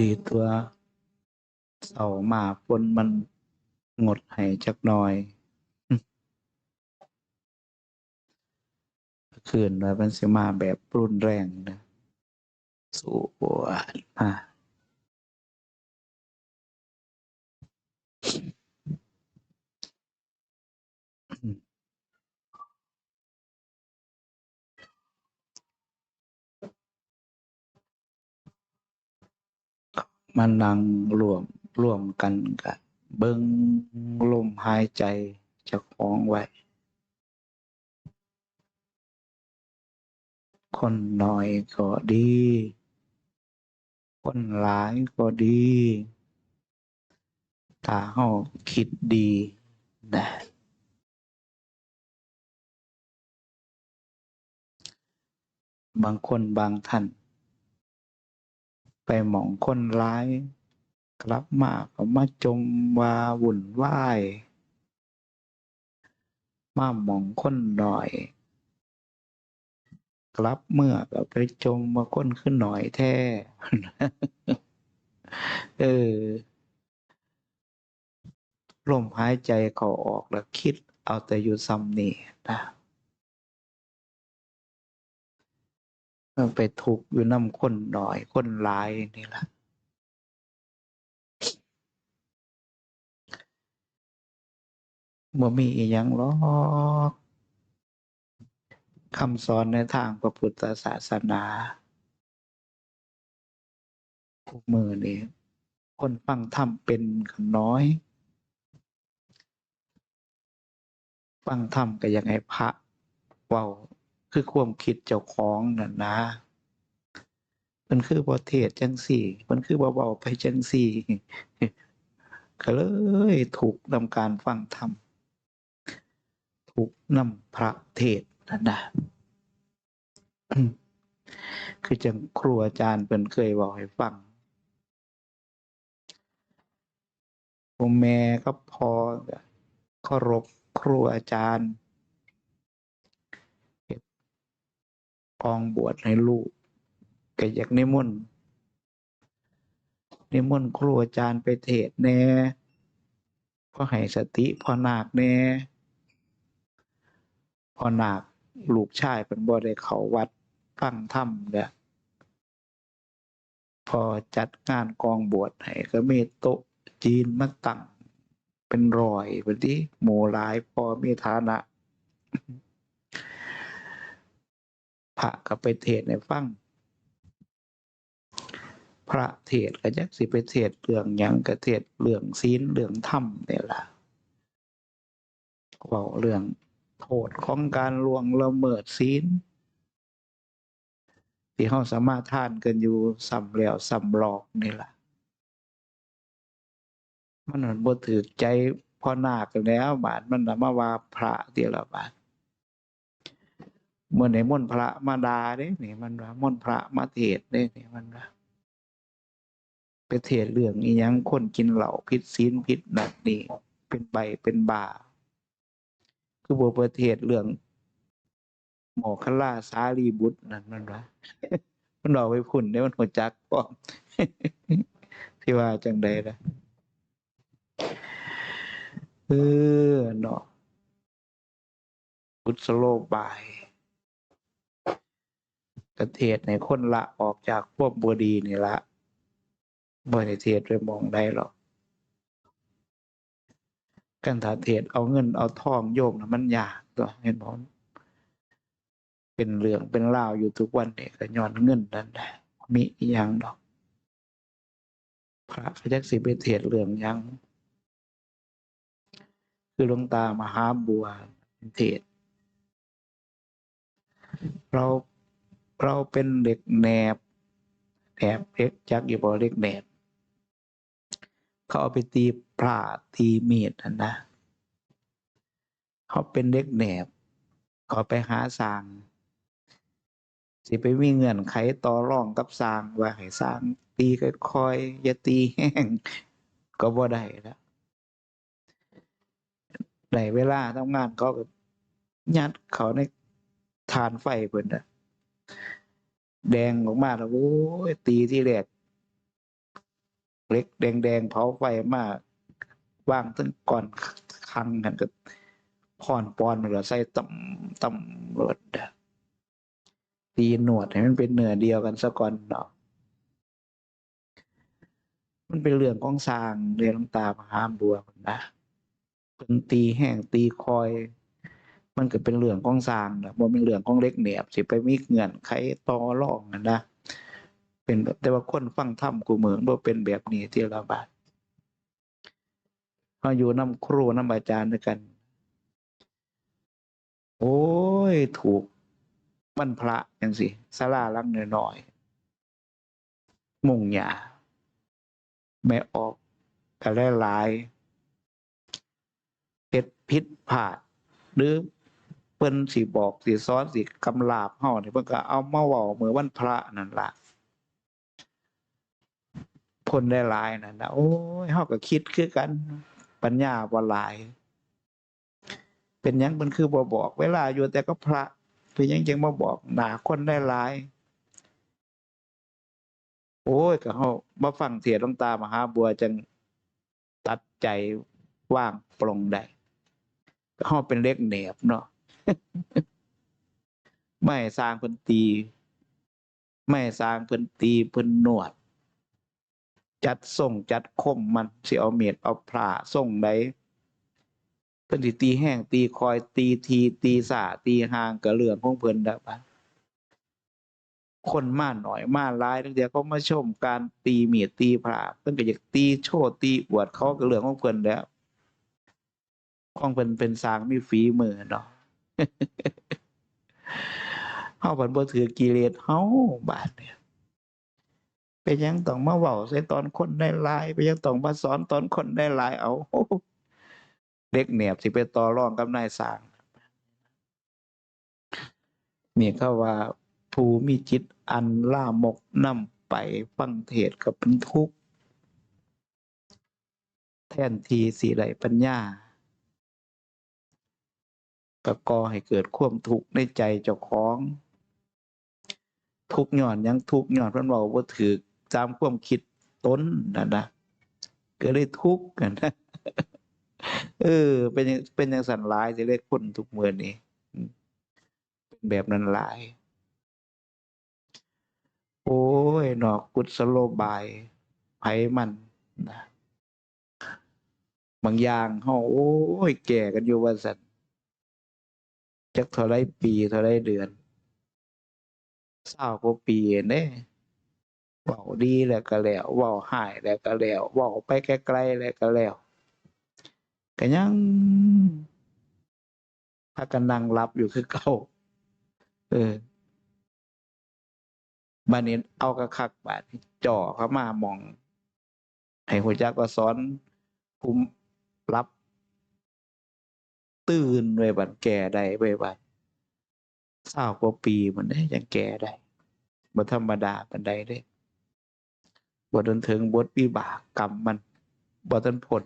ดีตัวเสามาปนมันงดให้จักหน่อยคืนว่ามันสิมาแบบรุนแรงนะสู้มา มานั่งรวมร่วมกันกับเบิ้งลมหายใจจะคล้าของไว้ คนน้อยก็ดี คนหลายก็ดีถ้าเฮาคิดดีนะบางคนบางท่าน ไปหมองคนร้าย กลับมาก็มาจมว่าวุ่นวาย มาหมองคนหน่อย กลับเมื่อก็ไปจมมาก้นขึ้นหน่อยแท้ เออลมหายใจเขาออกแล้วคิดเอาแต่อยู่ซ้ำนี่นะ มันไปทุกอยู่น้ำคนหน่อยคนหลายนี่แหละบ่มีอีหยังหรอกคำสอนในทางพระพุทธศาสนาทุกมือนี่คนฟังธรรมเป็นกันน้อย ฟังธรรมก็ยังให้พระเว้า คือความคิดเจ้าของนั่นนะมันคือบ่เทศจังสี่ มันคือบ่เว้าไปจังสี่ก็เลยถูกนำการฟังธรรมถูกนำพระเทศน์นั่นนะคือจังครูอาจารย์เป็นเคยบอกให้ฟังพ่อแม่ก็พอเคารพครูอาจารย์เฮ็ด กองบวชให้ลูกก็อยากนิมนต์นิมนต์ครูอาจารย์ไปเทศน์แน่พ่อให้สติพ่อนาคแน่พ่อนาคลูกชายเป็นบ่ได้เขาวัดฟังธรรมเนี่ยพอจัดงานกองบวชให้ก็มีโต๊ะจีนมาตั้งเป็นรอยบัดนี้หมู่หลายพอมีฐานะ พระก็ไปเทศให้ฟังพระเทศก็จักสิไปเทศเรื่องหยังก็เทศเรื่องศีลเรื่องธรรมนี่ล่ะเว้าเรื่องโทษของการล่วงละเมิดศีลที่เฮาสามารถทานกันอยู่ซ้ำแล้วซ้ำรอกนี่ล่ะ มันนั่นบ่ถูกใจพ่อนาคแล้วบาดมันน่ะมาว่าพระเดียวละบาด เมื่อไหนมนพระมาดาเนี่มันว่ามนพระมาเทศน์เนี่มันว่าไปเทศเรื่องอียังคนกินเหล้าผิดศีลผิดนั่นนี่เป็นใบเป็นบาคือบ่ประเทศเรื่องโมคคัลลาสารีบุตรนั่นมันว่ามันเอาไปพุ่นได้มันหัวจักพร้อมที่ว่าจังใดละเออเนาะกุศโลบาย ประเทศในคนละออกจากพวกบดีนี่ละบ่ได้เทศไปมองได้หรอกกันถาเทศเอาเงินเอาทองโยมนะมันยากตัวเห็นบ่เป็นเรื่องเป็นราวอยู่ทุกวันเนี่ยก็ย้อนเงินนั่นแหละมีอีหยังดอก พระเขาจักสิไปเทศน์เรื่องยัง คือหลวงตามหาบัวเทศเรา เราเป็นเด็กแหนบแหนบเล็กจักอยู่บ่เด็กแหนบเขาเอาไปตีพระตีมีดนั่นะเขาเป็นเด็กแหนบเขาไปหาสางสิไปมีเงื่อนไขต่อรองกับสร้างว่าให้สร้างตีค่อยๆอย่าตีแห้งก็บ่ได้แล้วได้เวลาทำงานเขาก็ยัดเขาในฐานไฟเพิ่นน่ะ แดงออกมาแล้วโอ้ยตีที่แรกเล็กแดงๆเผาไฟมากว่างตั้งก่อนคังกันก็พอนปอนเหลือใส่ตำตำรวจตีหนวดให้มันเป็นเนื้อเดียวกันซะก่อนเนาะมันเป็นเรื่องของสร้างเรียนลงตามหามบัวนนะเป็นตีแห้งตีคอย มันก็เป็นเรื่องของสร้างนะบ่เป็นเรื่องของเล็กเหนียบสิไปมีเงื่อนไขต่อรองกันะเป็นแบบแต่ว่าคนฟังธรรมกูเหมือนบ่เป็นแบบนี้ที่ระบาดเขาอยู่น้ำครูน้ำอาจารย์ด้วยกัน โอ้ยถูกวันพระยังสิสลาลังน้อย มุ่งหยาไม่ออกก็ได้หลายเฮ็ดผิดพลาดหรือ พิ่นสิบอกสิสอนสิกำลาบเฮานี่เพิ่นก็เอามาเว้ามื้อวันพระนั่นล่ะผลได้หลายนั่นนะโอ้ยเฮาก็คิดคือกัน ปัญญาบ่หลาย เป็นยังมันคือบ่บอก เวลาอยู่แต่ก็พระเป็นยังจึงมาบอกหนาคนได้หลายโอ้ยก็เฮามาฟังเทศน์หลวงตามหาบัวจังตัดใจว่างปลงได้เฮาเป็นเล็กแหนบเนาะ ไม่สร้างเพิ่นตี ไม่สร้างเพิ่นตีเพิ่นนวด จัดส่งจัดคมมันสิเอาเมียดเอาผ่าส่งใดเพิ่นสิตีแห้งตีคอยตีทีตีสาตีหางก็เรื่องของเพิ่นดอกบะคนมาหน่อยมาหลายตั้งแต่เขามาชมการตีเมียตีผ่าเพิ่นก็อยากตีโชว์ตีอวดเขาก็เรื่องของเพิ่นแล้วของเพิ่นเป็นสร้างมีฝีมือเนาะ เฮาบันบ่ถือกิเลสเฮาบาดเนี่ยไปนยังต้องมาเว้าใส่ตอนคนได้หลายไปยังต้องมาสอนตอนคนได้หลายเอาเด็กแหนบสิไปต่อรองกับนายสร้างนี่เขาว่าผู้มีจิตอันล่ามกนำไปฟังเทศน์ก็เป็นทุกข์ แทนทีสิได้ปัญญา ก็ก่อให้เกิดความทุกข์ในใจเจ้าของ ทุกข์ย้อนยังทุกข์ย้อนเพิ่อนเว้าบ่ถูกตามความคิดตนนั่นนะก็เลยทุกข์กันนะเออ เป็นเป็นจังซั่นหลายสิเลยคนทุกเมื้อนี้เป็นแบบนั้นหลาย โอ้ยเนาะกุศโลบายไผมันนะบางอย่างเฮาโอ้ยแก่กันอยู่ว่าซั่น จักเท่าไรปีเท่าไรเดือนเศร้ากว่าปีเด้เว้าดีแล้วก็แล้วเว้าร้ายแล้วก็แล้วเว้าไปไกลๆแล้วก็แล้วก็ยังพากันนั่งหลับอยู่คือเก่าเออบัดนี้เอากระคักบาดจ่อเข้ามามอง ให้ฮู้จักว่าสอนภูมิรับ ตื่นไว้บัดแก่ได้ไว้บัด20กว่าปีพุ่นเด้ยังแก่ได้บ่ธรรมดาปานใดเด้บ่ทันถึงบทวิบากกรรมมันบ่ทันพ้น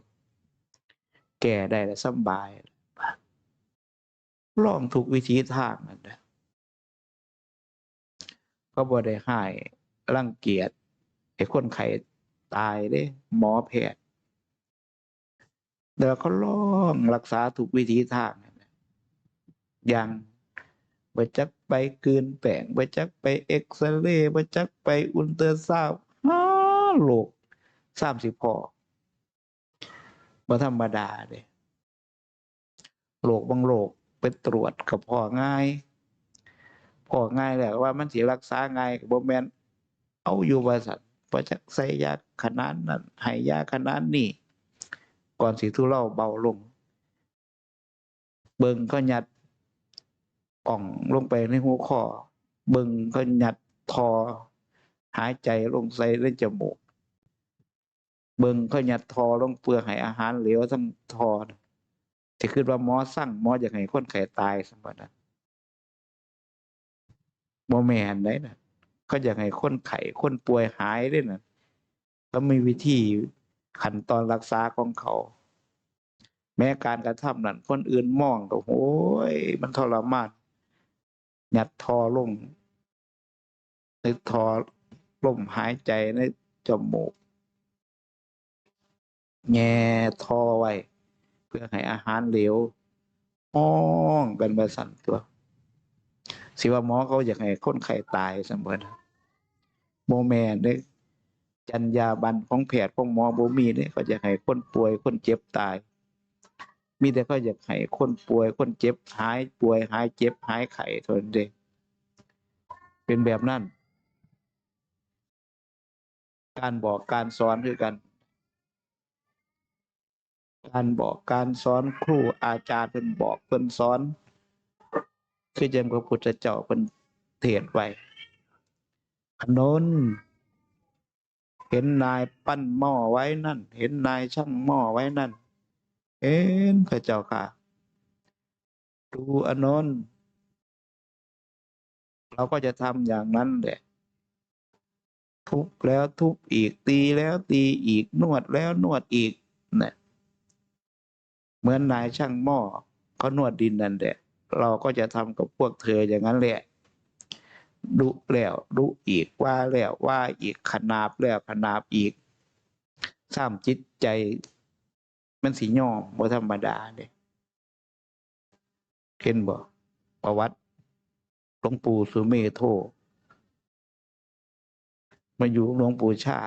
แก่ได้แล้วสบายลองทุกวิถีทางนั่นแหละเขาบ่ได้ร้ายรังเกียจให้คนไข้ตายเด้หมอแพทย์ แต่ว่าเขาลองรักษาทุกวิถีทางอย่างบ่จักไปกลืนแป้งบ่จักไปเอ็กซเรย์บ่จักไปอุลตราซาวด์หาโรค30ข้อบ่ธรรมดาเด้โรคบางโรคไปตรวจก็พ้อง่ายพ้อง่ายแหล้วว่ามันสิรักษาง่ายบ่แม่นเอาอยู่ว่าซั่นบ่จักใส่ยาขนาดนั้นให้ยาขนาดนี้ ก่อนสิทุเลาเบาลง เบิงเขายัดอ่องลงไปในหัวข้อเบิงเขายัดทอ หายใจลงใส่ในจมูก เบิงเขายัดทอลงเพื่อให้อาหารเหลวทั้งทอน่ะคิดว่าหมอสั่งหมออยากให้คนไข้ตายซั้นบ่นั้นบ่แมนเดะน่ะเขาอยากให้คนไข้คนป่วยหายเด้น่ะเขามีวิธี ขั้นตอนรักษาของเขา แม้การกระทำนั้นคนอื่นมองก็โอ้ยมันทรมานยัดทอลงในทอลมหายใจในจมูกแง่ทอไว้ เพื่อให้อาหารเหลวห้องกันมาสั่นตัว สิว่าหมอเขาอยากให้คนไข้ตายเสมอโมแมนเด้ จรรยาบรรณของแพทย์ของหมอบ่มีเนี่ยเขาอยากให้คนป่วยคนเจ็บตาย มีแต่เขาอยากให้คนป่วยคนเจ็บหายป่วยหายเจ็บหายไข้เท่านั้นเองเป็นแบบนั้น การบอกการสอนคือกัน การบอกการสอนครูอาจารย์เพิ่นบอกเพิ่นสอน คือจังพระพุทธเจ้าเพิ่นเทศน์ไว้ขนน เห็นนายปั้นหม้อไว้นั่น เห็นนายช่างหม้อไว้นั่น เอ็นพระเจ้าค่ะ ดูอนนท์เราก็จะทำอย่างนั้นแหละทุบแล้วทุบอีกตีแล้วตีอีกนวดแล้วนวดอีกเนี่ยเหมือนนายช่างหม้อเขานวดดินนั่นแหละเราก็จะทำกับพวกเธออย่างนั้นแหละ ดุแล้วดุอีกว่าแล้วว่าอีกขนาบแล้วขนาบอีกสร้างจิตใจ มันสิยอมบ่ธรรมดาเด้เห็นบ่ประวัติหลวงปู่สุเมโทมาอยู่หลวงปู่ชา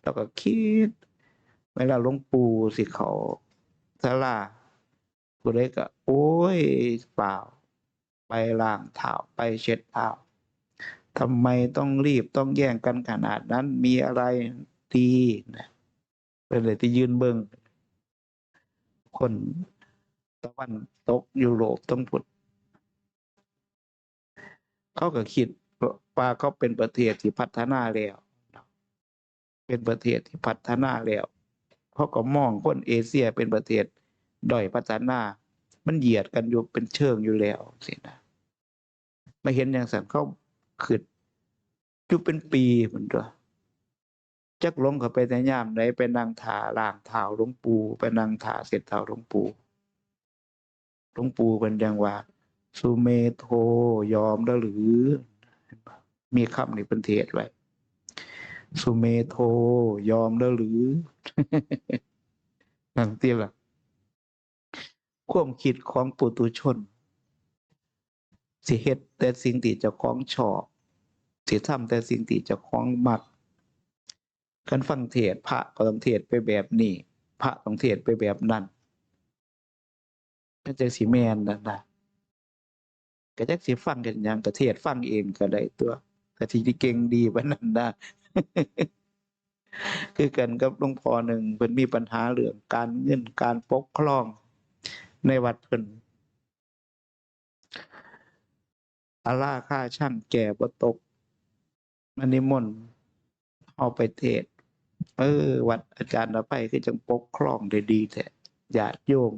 แล้วก็คิด เวลาหลวงปู่สิเขาสลาผู้ใดก็ โอ้ยเปล่า ไปล้างเท้าไปเช็ดเท้าทำไมต้องรีบต้องแย่งกันขนาดนั้นมีอะไรดีนะเป็นเลยที่ยืนเบิงคนตะวันตกยุโรปต้องพุดเขาก็คิดว่าเขาเป็นประเทศที่พัฒนาแล้ว เป็นประเทศที่พัฒนาแล้วเขาก็มองคนเอเชียเป็นประเทศด้อยพัฒนา มันเหยียดกันอยู่เป็นเชิงอยู่แล้วสินะมาเห็นอย่างสันเขาขึ้นอยู่เป็นปีเหมือนตัวจักลงเขาไปแต่ย่ามไหนไปนั่งถาล่างเท้าหลวงปู่ไปนั่งถาเสร็จเท้าหลวงปู่หลวงปู่เป็นยังว่า สุเมโทยอมแล้วหรือ มีคำนี้เป็นเทศไว้ สุเมโทยอมแล้วหรือนั่นเตี้ยละ ความคิดของปุตุชน สิเฮ็ดแต่สิ่งที่เจะคล้าของชอบสิทำแต่สิ่งที่เจะคล้าของมักกันฟังเทศพระก็ต้องเทศไปแบบนี้ พระต้องเทศไปแบบนั้นก็จะสิแมนนั่นนะก็จักสิฟังกันยังก็เทศฟังเองก็ได้ตัวแต่ที่ที่เก่งดีปานนั้นนะคือกันกับหลวงพ่อหนึ่งเพิ่นมีปัญหาเรื่องการเงินการปกครอง ในวัดเพิ่นอาล่าค่าช่างแก่บ่ตกมันนิมนต์เอาไปเทศ เออ วัดอาจารย์อภัยคือจังปกครองได้ดีแท้ญาติโยม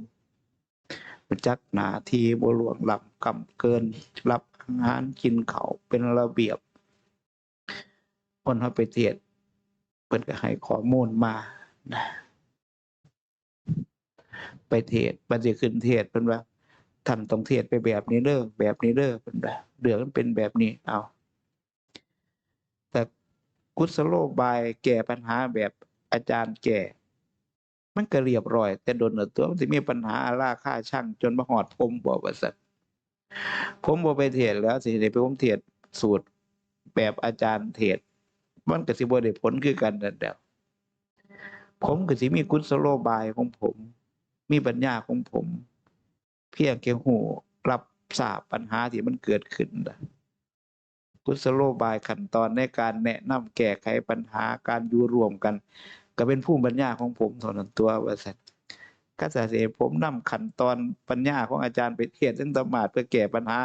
ประจักหนาทีบ่หลวงหลับกำเกิน รับอาหารกินเขาเป็นระเบียบคนเขาไปเทศเพิ่นก็ให้ข้อมูลมานะ ไปเทศน์บัดสิขึ้นเทศเพิ่นว่าท่านต้องเทศไปแบบนี้เด้อแบบนี้เด้อเพิ่นว่าเรื่องมันเป็นแบบนี้เอาแต่กุศโลบายแก้ปัญหาแบบอาจารย์แก่ มันก็เรียบร้อย แต่โดนเอตัวมันสิมีปัญหาอาราค่าช่างจนมาหอดผมบ่ว่าซั่นผมบ่ไปเทศแล้วสิได้ไปผมเทศสูตรแบบอาจารย์เทศมันก็สิบ่ได้ผลคือกันนั่นแหละผมก็สิมีกุศโลบายของผม มีปัญญาของผม เพียงแค่หูรับทราบปัญหาที่มันเกิดขึ้นนะกุศโลบายขั้นตอนในการแนะนำแก้ไขปัญหาการอยู่รวมกัน ก็เป็นภูมิปัญญาของผมเท่านั้นตัวว่าซั่นก็จะเสผมนำขั้นตอนปัญญาของอาจารย์ไปเทศน์ซึ่งธรรมาสเพื่อแก้ปัญหา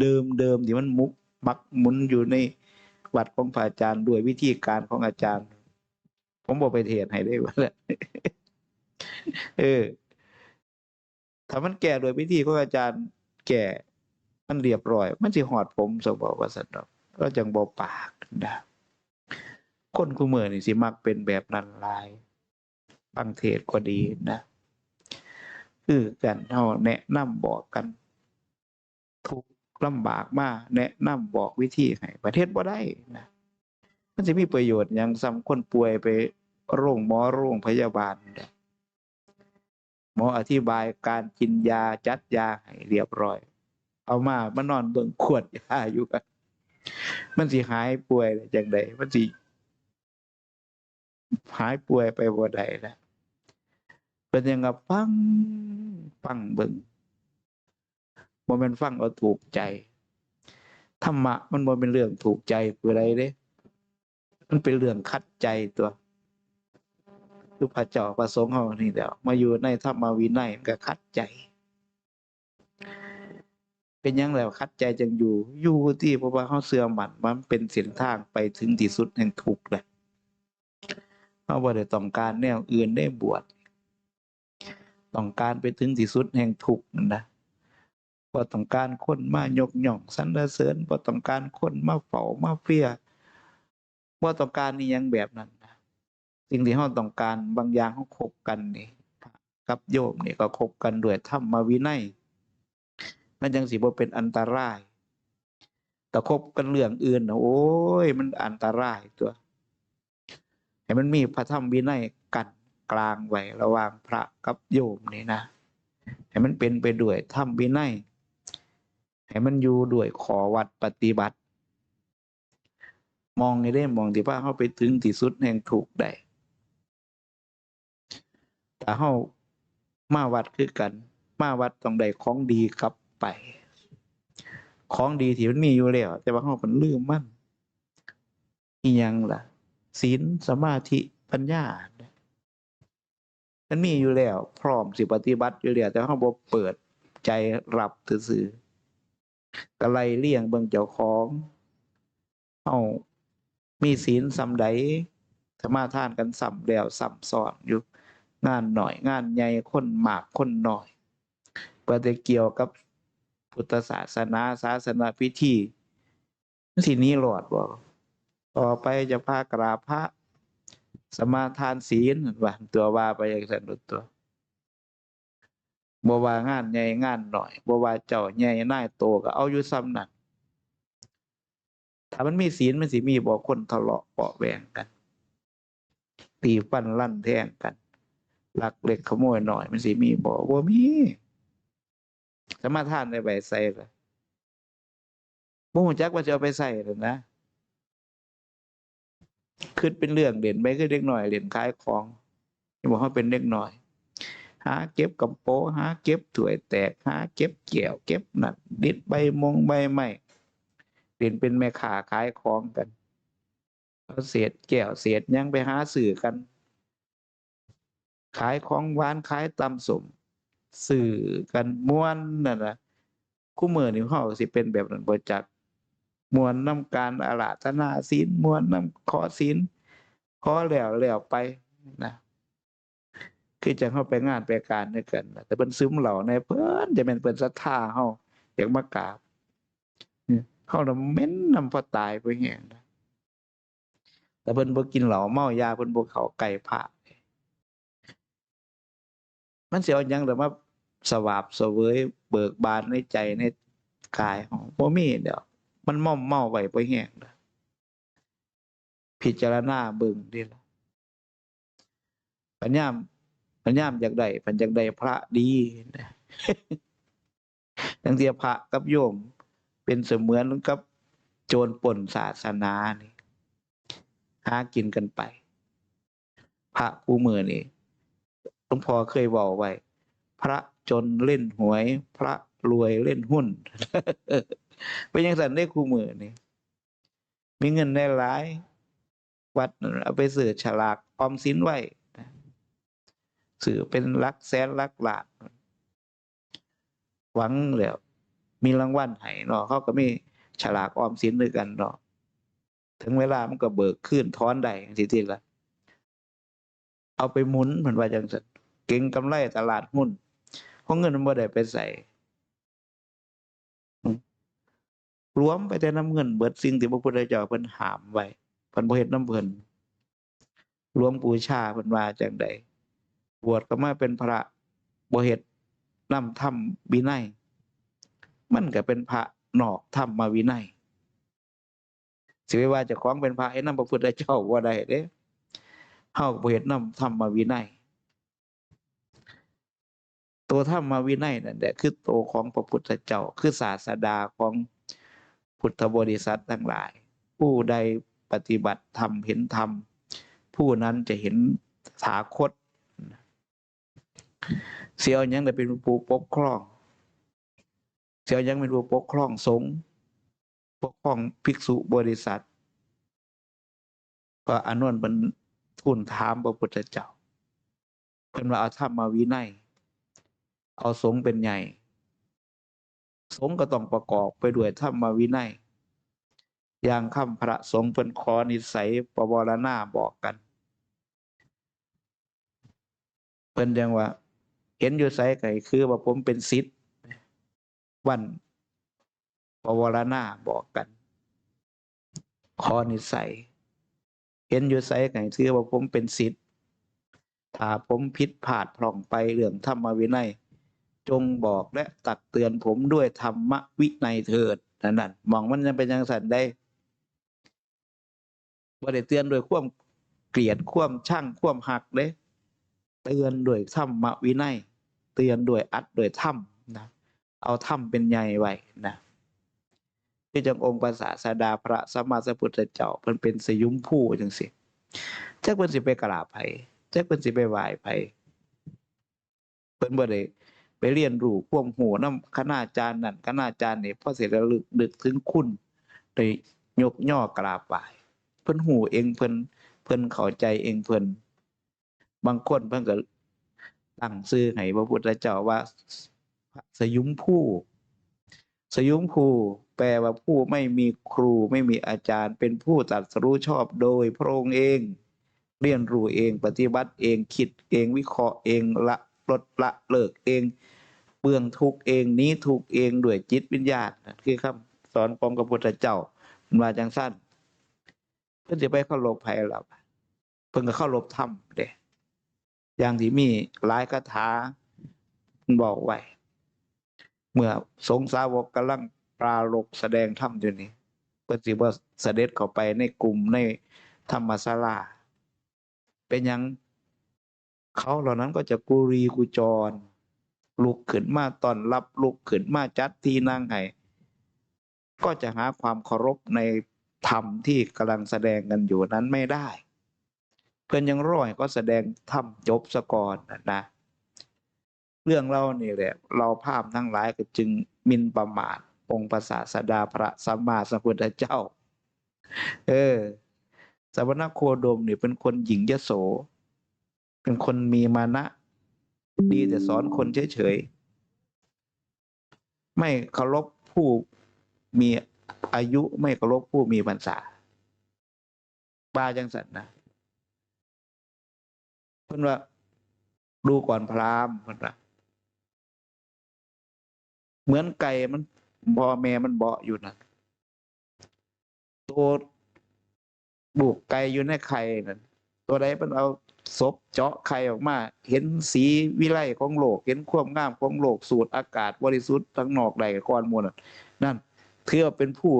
เดิมๆที่มันมุกมักหมุนอยู่ในวัดของพระอาจารย์ด้วยวิธีการของอาจารย์ ผมบอกไปเทศน์ให้ได้ว่าแหละเออ ถ้ามันแก่โดยวิธีของอาจารย์แก่มันเรียบร้อย มันสิหอดผมสมบอกว่าสันดอกก็จังบอปากนะคนคู่มือนี่สิมักเป็นแบบนั้นลายฟังเทศก็ดีนะ คือกันเฮาแนะนำบอกกัน ทุกลำบากมาแนะนำบอกวิธีให้ประเทศบ่ได้นะมันจะมีประโยชน์หยังซ้ำคนป่วยไปโรงหมอโรงพยาบาลเนี่ย มออธิบายการกินยาจัดยาให้เรียบร้อย เอามามานอนเบิ่งขวดยาอยู่กันมันสิหายป่วยจังไดมันสิหายป่วยไปบ่ได้นะเป็นยังกับฟังฟังเบิ่งบ่แม่นฟังเอาถูกใจธรรมะมันบ่เป็นเรื่องถูกใจผู้ใดเด้ มันเป็นเรื่องคัดใจตัว คือพระเจ้าประสงค์เฮานี่เดียวมาอยู่ในธรรมวินัยมันก็คัดใจ เป็นยังแล้วคัดใจจังอยู่ อยู่ที่เพราะว่าเฮาเสื่อมันมันเป็นเส้นทางไปถึงที่สุดแห่งทุกข์แหละเฮาบ่ได้ต้องการแนวอื่นได้บวชต้องการไปถึงที่สุดแห่งทุกข์นั่นนะบ่ต้องการคนมายกย่องสรรเสริญบ่ต้องการคนมาเฝ้ามาเฟียบ่ต้องการอีหยังแบบนั้น สิ่งที่เฮาต้องการบางอย่างเฮาคบกันนี่กับโยมนี่ก็คบกันด้วยธรรมวินัยมันจังสิบ่เป็นอันตรายแต่คบกันเรื่องอื่นนะโอ้ยมันอันตรายตัวให้มันมีพระธรรมวินัยกันกลางไว้ระหว่างพระกับโยมนี่นะให้มันเป็นไปด้วยธรรมวินัยให้มันอยู่ด้วยขอวัดปฏิบัติ มองให้ได้มองที่ว่าเขาไปถึงที่สุดแห่งถูกได้ แต่เขามาวัดคือกัน มาวัดต้องได้ของดีกลับไป ของดีที่มันมีอยู่แล้ว แต่ว่าเขาเป็นลืมมันอีหยังล่ะศีลสมาธิปัญญา มันมีอยู่แล้ว พร้อมสิปฏิบัติอยู่แล้วแต่เขาบ่เปิดใจรับซื่อกะไลเลี่ยงเบิ่งเจ้าของเอามีศีลสำใดสมาทานกันสำแล้วสำซ้อนอยู่ งานหน่อยงานใหญ่คนมากคนหน้อยเพื่อจะเกี่ยวกับพุทธศาสนาศาสนาพิธีมันสิหนี้หลอดบ่ต่อไปจะพากราพระสมาทานศีลว่าตัวว่าไปอย่างสันตุตัวบ่ว่างานใหญ่งานหน่อยบ่ว่าเจ้าใหญ่นายโตก็เอาอยู่ซ้ำนั่นถ้ามันมีศีลมันสิมีบ่คนทะเลาะเปาะแหวงกันตีฟันลั่นแทงกัน ลักเล็กขโมยหน่อย มันสิมีบ่บ่ามีสมาทานได้ไปใส่เลยบ่ฮู้จักว่าจะเอาไปใส่หรอนะคือเป็นเรื่องเด่นไปคือเด็กหน่อยเด่นขายของที่บอกว่าเป็นเด็กหน่อย หาเก็บกับโปหาเก็บถ้วยแตกหาเก็บเกี่ยว เก็บหนักดิดใบมงใบไม้เด่นเป็นแม่ค้าขายของกันเอาเศษแก้วเศษยังไปหาสื่อกัน ขายของหวานขายตำสมสื่อกันม้วนนั่นแหละคู่มือนี่เขาสิเป็นแบบนั้นบ่จักมวลน้ำการอาราธนาศีลมวลน้ำขอศีลขอแล้วแล้วไปนะคือจะเข้าไปงานไปการด้วยกันแต่เป็นซึมเหล่าในเพิ่นจะเป็นเป็นศรัทธาเฮาอยากมากราบเฮาน่ะเม้นนำพอตายไปแห่งนแต่เพิ่นบ่กินเหล้าเมายาเพิ่นบ่เขาไก่พระ มันสิเอาหยังแต่มาสวาบเสวยเบิกบานในใจในกายของบ่มีเดี๋ยวมันม่อมเมาไว้ไปแห้งพิจารณาเบิ่งดิละปัญญามปัญญามอยากได้ปัญอยากได้พระดีนะทั้งเที่พระกับโยม เป็นเสมือนกับโจรป่นศาสนานี่หากินกันไป พระผู้มือนี่ หลวงพ่อเคยบอกไว้ พระจนเล่นหวย พระรวยเล่นหุ้นเป็นยังสันได้คู่มือนี่มีเงินได้หลาย วัดเอาไปสื่อฉลากออมสินไว้สื่อเป็นลักแสนลักล้าหวังแล้วมีรางวัลให้เนาะเขาก็มีฉลากออมสินด้วยกันเนาะถึงเวลามันก็เบิกขึ้นทอนได้ทีทีละเอาไปหมุนเหมือนว่าจังสัน เก่งกำไรตลาดหุ้นเพราะเงินมันบ่ได้ไปใส่รวมไปแต่น้ำเงินเบิดสิ่งที่พระพุทธเจ้าเพิ่นหามไว้เพิ่นบ่เฮ็ดน้ำเพิ่นรวมปูชาเพิ่นว่าจังใดบวชก็มาเป็นพระบ่เฮ็ดนำธรรมวินัยมันก็เป็นพระนอกธรรมมาวินัยสิไปว่าจะของเป็นพระให้น้ำพระพุทธเจ้าบ่ได้เด้เฮาก็บ่เฮ็ดน้ำธรรมวินัย ตัวธรรมวินัยนั่นแหละคือตัวของพระพุทธเจ้า คือศาสดาของพุทธบริษัททั้งหลาย ผู้ใดปฏิบัติธรรมเห็นธรรม ผู้นั้นจะเห็นสาคต เสียวยังได้เป็นผู้ปกครอง เสียวยังเป็นผู้ปกครองสงฆ์ปกครองภิกษุบริษัทก็อานนเป็นทูลถามพระพุทธเจ้าเพิ่นว่าเอาธรรมวินัย เอาสงเป็นใหญ่ สงก็ต้องประกอบไปด้วยธรรมวินัยอย่างคำพระสงฆ์เป็นขอนิสัยปวรณาบอกกันเพิ่นยังว่า เห็นอยู่ไสไก่คือว่าผมเป็นศิษย์วันปวรณาบอกกันขอนิสัย เห็นอยู่ไสไก่คือว่าผมเป็นศิษย์ถ้าผมผิดพลาดพร่องไปเรื่องธรรมวินัย จงบอกและตักเตือนผมด้วยธรรมวินัยเถิดนั่นนั่นมองมันจะเป็นยังสันได้บ่ได้เตือนโดยควมเกลียดควมช่างควมหักเด้เตือนด้วยธรรมวินัย เตือนด้วยอัดด้วยธรรมนะเอาธรรมเป็นใหญ่ไว้นะที่จังองค์ภาษาสดาพระสัมมาสัมพุทธเจ้าเพิ่นเป็นสยุมผู้จังสิจักเพิ่นสิไปกราบไผจักเพิ่นสิไปไหว้ไผเพิ่นบ่ได้ ไปเรียนรู้ควมหูนำคณาจารย์นั่นคณาจารย์นี่พอสิระลึกนึกถึงคุณได้ยกย่อกราบไหว้เพิ่นหูเองเพิ่นเพิ่นเข้าใจเองเพิ่นบางคนเพิ่นก็ตั้งชื่อให้พระพุทธเจ้าว่า สยุมผู้ สยุมผู้แปลว่าผู้ไม่มีครูไม่มีอาจารย์ เป็นผู้ตรัสรู้ชอบโดยพระองค์เอง เรียนรู้เองปฏิบัติเองคิดเองวิเคราะห์เองละ ลดละเลิกเองเบื้องทุกเองนี้ทุกเองด้วยจิตวิญญาณคือคำสอนของพระพุทธเจ้ามาจังสั้นเพิ่นสิไปเคารพไผล่ะเพิ่นก็เคารพธรรมเด้อย่างที่มีหลายคาถาบอกไว้ เมื่อสงสาวกกำลังปรารภแสดงธรรมอยู่นี่เพิ่นสิบ่าเสด็จเข้าไปในกลุ่มในธรรมศาลาเป็นยัง เขาเหล่านั้นก็จะกุรีกุจร ลุกขึ้นมาตอนรับลุกขึ้นมาจัดที่นั่งให้ก็จะหาความเคารพในธรรมที่กำลังแสดงกันอยู่นั้นไม่ได้ เพื่อนยังร้อยก็แสดงธรรมจบสกอนนะเรื่องเรานี่แหละ เราภาพทั้งหลายก็จึงมินประมาทองค์พระศาสดาพระสัมมาสัมพุทธเจ้า เออสวณโคดมนี่เป็นคนหญิงยโส เป็นคนมีมานะ ดีแต่สอนคนเฉยๆ ไม่เคารพผู้มีอายุไม่เคารพผู้มีพรรษาบาจังสันนะเพิ่นว่าดูก่อนพรามเพิ่นว่าเหมือนไก่มันพ่อแม่มันเบาะอยู่นะตัวบุกไก่อยู่ในไข่นั่นตัวใดมันเอา ศพเจาะไข่ออกมา เห็นสีวิไลของโลก เห็นความงามของโลกสูดอากาศบริสุทธิ์ทั้งนอกใดก้อนมวลนั่นนั่นถือว่าเป็นผู้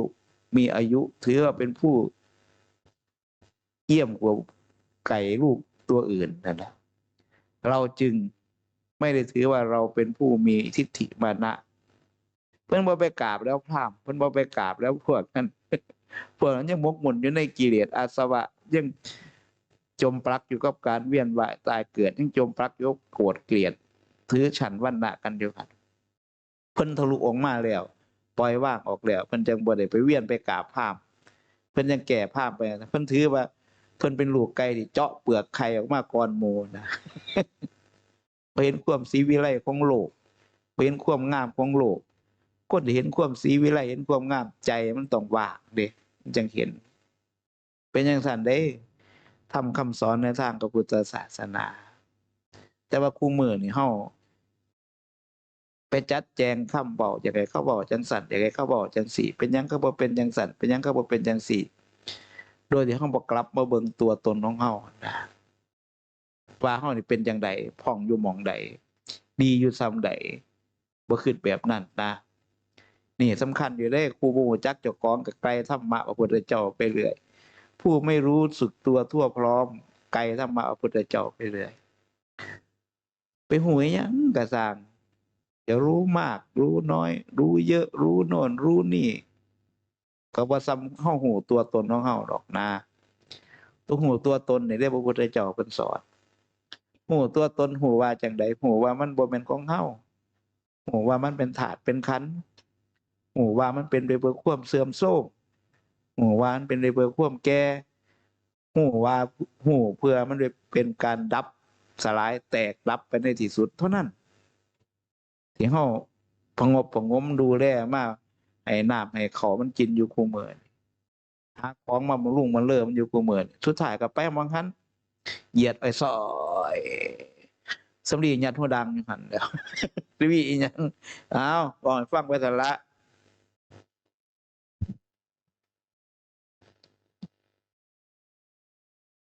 มีอายุถือว่าเป็นผู้เยี่ยมกว่าไก่ลูกตัวอื่นนั่นแหละเราจึงไม่ได้ถือว่าเราเป็นผู้มีทิฏฐิมานะ เพื่อนบ่ไปกราบแล้วพรามเพื่อนบ่ไปกราบแล้วพวกนั้นพวกนั้นยังมกมุ่นอยู่ในกิเลสอาสวะยัง จมปลักอยู่กับการเวียนว่ายตายเกิดยังจมปลักยกโกรธเกลียด ถือฉันวันณะกันเดียวกันเพิ่นทะลุออกมาแล้ว ปล่อยว่างออกแล้วเพิ่นจังบ่ได้ไปเวียนไปกราบพรามเพิ่นยังแก่พรามไปเพิ่นถือว่า เพิ่นเป็นลูกไก่ที่เจาะเปลือกไข่ออกมาก่อนโมนะเห็นความสีวิไลของโลกเห็นความงามของโลกคนเห็นความสีวิไลเห็นความงามใจมันต้องว่างเด้มันจังเห็น เป็นอย่างสันได้ ทำคำสอนในทางพระพุทธศาสนา แต่ว่าคู่มือนี่เฮาไปจัดแจงคำเบาอย่างไรเขาบอกจังสันอย่างไรเขาบอกจังสี่ เป็นยังเขาบอกเป็นจังสันเป็นยังเขาบอกเป็นจังสี่ โดยที่เฮาบ่กกลับมาเบิ่งตัวตนของเฮานะว่าเฮานี่เป็นจังใดพ่องอยู่มองใดดีอยู่ซ้ำใดบ่คิดแบบนั้นนะนี่สำคัญอยู่ได้ครูบูจักเจ้าของกับไกลธรรมะพระพุทธเจ้าไปเรื่อย ผู้ไม่รู้สึกตัวทั่วพร้อม ไกลธรรมะพระพุทธเจ้าไปเรื่อยไปหวยยังกระสร้างจะรู้มาก รู้น้อย รู้เยอะ รู้โน่นรู้นี่ ก็ว่าซ้ำเฮาหูตัวตนของเฮาดอกนะตัวหูตัวตนนี่เรียกพระพุทธเจ้าเป็นสอนหูตัวตนหูว่าจังใดหูว่ามันบ่แม่นของเฮาหูว่ามันเป็นถาดเป็นขันหูว่ามันเป็นไปเพื่อความเสื่อมโทรม หูวานเป็นไปเพื่อควมแก่หูว่าหูเพื่อมันเป็นการดับสลายแตกดับไปในที่สุดเท่านั้นที่เฮาพงบพงมดูแลมาให้น้ำให้ขาวมันกินอยู่คู่มื้อนหาของมาบำรุงมันเริ่มนอยู่คู่มื้อนสุดท้ายก็ไปบางคันเหยียดไอ้ซอยสำลียัดหัวดังอยู่หันแล้วรีวีอีหยังอ้าวบอกฟังไว้ซั่ละ